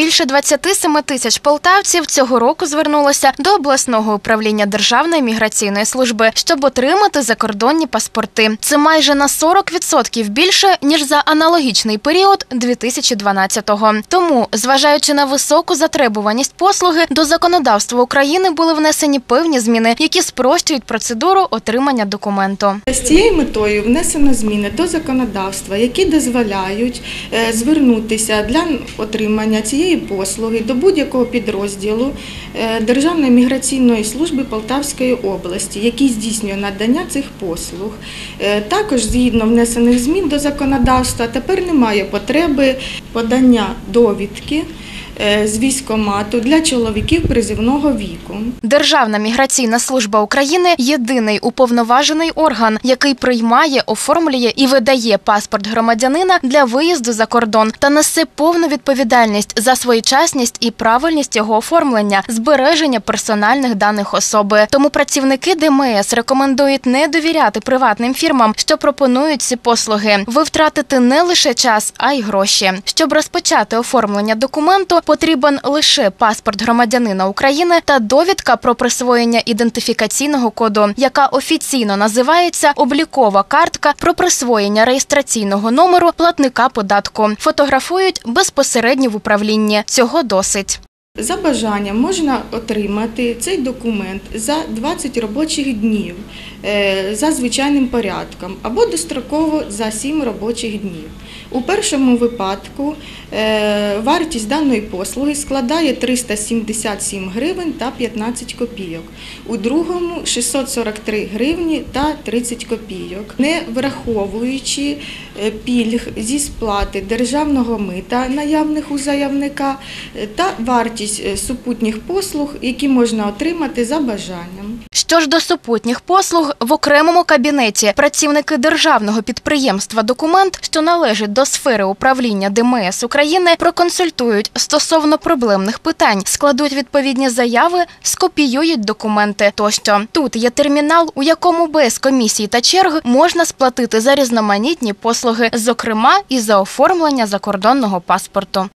Більше 27 тисяч полтавців цього року звернулося до обласного управління Державної міграційної служби, щоб отримати закордонні паспорти. Це майже на 40% більше ніж за аналогічний період 2012-го. Тому, зважаючи на високу затребуваність послуги, до законодавства України були внесені певні зміни, які спрощують процедуру отримання документу. З цією метою внесено зміни до законодавства, які дозволяють е, звернутися для отримання цієї послуги до будь-якого підрозділу е, Державної міграційної служби Полтавської області, який здійснює надання цих послуг. Е, Також згідно внесених змін до законодавства тепер немає потреби подання довідки з військомату для чоловіків призивного віку. Державна міграційна служба України єдиний уповноважений орган, який приймає, оформлює і видає паспорт громадянина для виїзду за кордон та несе повну відповідальність за своєчасність і правильність його оформлення, збереження персональних даних особи. Тому працівники ДМС рекомендують не довіряти приватним фірмам, що пропонують ці послуги. Ви втратите не лише час, а й гроші. Щоб розпочати оформлення документу, потрібен лише паспорт громадянина України та довідка про присвоєння ідентифікаційного коду, яка офіційно називається облікова картка про присвоєння реєстраційного номеру платника податку. Фотографують безпосередньо в управлінні. Цього досить. За бажанням можна отримати цей документ за 20 робочих днів е, за звичайним порядком або достроково за 7 робочих днів. У першому випадку е, вартість даної послуги складає 377 гривень та 15 копійок, у другому 643 гривні та 30 копійок, не враховуючи е, пільг зі сплати державного мита наявних у заявника та вартість е, супутніх послуг, які можна отримати за бажанням. Що ж до супутніх послуг, в окремому кабінеті працівники державного підприємства «Документ», що належить до сфери управління ДМС України, проконсультують стосовно проблемних питань, складуть відповідні заяви, скопіюють документи тощо. Тут є термінал, у якому без комісій та черг можна сплатити за різноманітні послуги, зокрема і за оформлення закордонного паспорту.